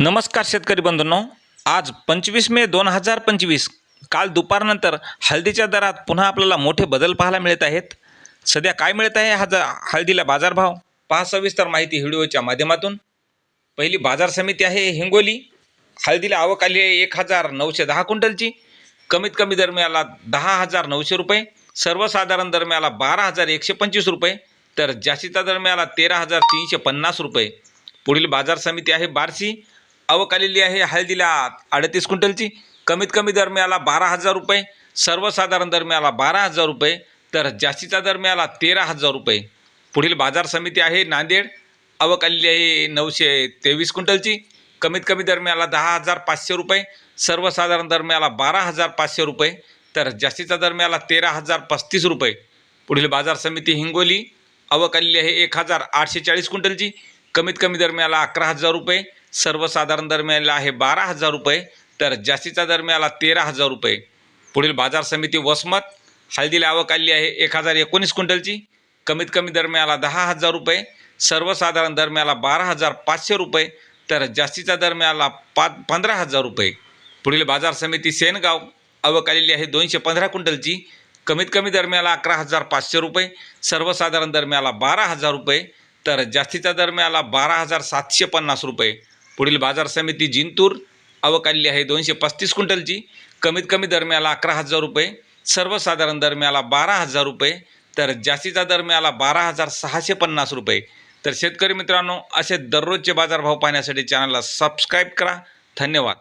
नमस्कार शेतकरी बंधूंनो. आज पंचवीस मे दोन हजार पंचवीस. काल दुपारनंतर हळदीच्या दरात पुन्हा आपल्याला मोठे बदल पाहायला मिळत आहेत. सध्या काय मिळत आहे हा हळदीला बाजारभाव? पहा सविस्तर माहिती व्हिडिओच्या माध्यमातून. पहिली बाजार समिती आहे हिंगोली. हळदीला आवक आली आहे एक हजार नऊशे दहा क्विंटलची. कमीत कमी दर मिळाला दहा हजार नऊशे रुपये. सर्वसाधारण दर मिळाला बारा हजार एकशे पंचवीस रुपये. तर जास्तीचा दर मिळाला तेरा हजार तीनशे पन्नास रुपये. पुढील बाजार समिती आहे बार्शी. आवक आलेली आहे हळदीला. अडतीस क्विंटलची. कमीत कमी दर मिळाला बारा हजार रुपये. सर्वसाधारण दर मिळाला बारा हजार रुपये. तर जास्तीचा दर मिळाला तेरा हजार रुपये. पुढील बाजार समिती आहे नांदेड. आवक आलेली आहे नऊशे तेवीस क्विंटलची. कमीत कमी दर मिळाला दहा हजार पाचशे रुपये. सर्वसाधारण दर मिळाला बारा हजार पाचशे रुपये. तर जास्तीचा दर मिळाला तेरा हजार पस्तीस रुपये. पुढील बाजार समिती हिंगोली. आवक आलेली आहे एक हजार आठशे चाळीस क्विंटलची. कमीत कमी दर मिळाला अकरा हजार रुपये सर्वसाधारण दर मिळाला आहे बारा हजार रुपये तर जास्तीचा दर मिळाला तेरा हजार रुपये. पुढील बाजार समिती वसमत हळदीला आवक आली आहे एक हजार एकोणीस क्विंटलची. कमीत कमी दर मिळाला दहा हजार रुपये सर्वसाधारण दर मिळाला बारा हजार पाचशे रुपये तर जास्तीचा दर मिळाला पाच पंधरा हजार रुपये. पुढील बाजार समिती सेनगाव आवक आलेली आहे दोनशे पंधरा क्विंटलची. कमीत कमी दर मिळाला अकरा हजार पाचशे रुपये सर्वसाधारण दर मिळाला बारा हजार रुपये तर जास्तीचा दर मिळाला बारा हजार सातशे पन्नास रुपये. पुढील बाजार समिती जिंतूर अवकाली आहे दोनशे पस्तीस क्विंटलची. कमीत कमी दर मिळाला अकरा हजार रुपये. सर्वसाधारण दर मिळाला बारा हजार रुपये. तर जास्तीचा दर मिळाला बारा हजार सहाशे पन्नास रुपये. तर शेतकरी मित्रांनो असे दररोजचे बाजारभाव पाहण्यासाठी चॅनलला सबस्क्राईब करा. धन्यवाद.